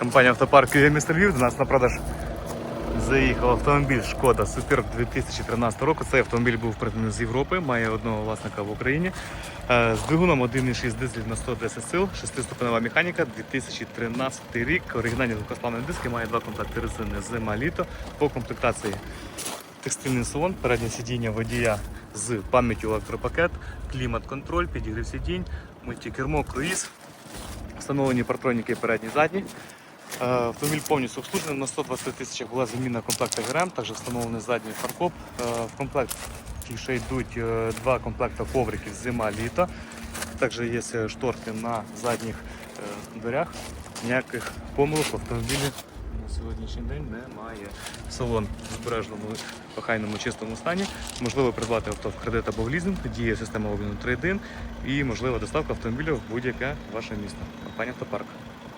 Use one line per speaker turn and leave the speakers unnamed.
Компанія автопарк «Київ місто Львів. До нас на продаж заїхав автомобіль Шкода Супер 2013 року. Цей автомобіль був придбаний з Європи, має одного власника в Україні. Е, З двигуном 1,6 дизель на 110 сил, 6-ступенева механіка, 2013 рік. Оригінальні двокославні диски, має два комплекти резини зима-літо. По комплектації текстильний салон, переднє сидіння водія з пам'яттю електропакет, клімат-контроль, підігрів сидінь, мультикермо, круїз, встановлені партроніки передні задні. Е, Автомобіль повністю обслужений. На 120 тисячах була заміна комплекта ГРМ, також встановлений задній фаркоп. Е, В комплект ще йдуть е, два комплекти ковриків зима-літо. Також є шторки на задніх дверях. Ніяких помилок в автомобілі на сьогоднішній день немає. Салон в збережному, охайному, чистому стані. Можливо придбати авто в кредит або в лізинг, діє система обміну 3.1 і можлива доставка автомобіля в будь-яке ваше місто. Компанія Автопарк.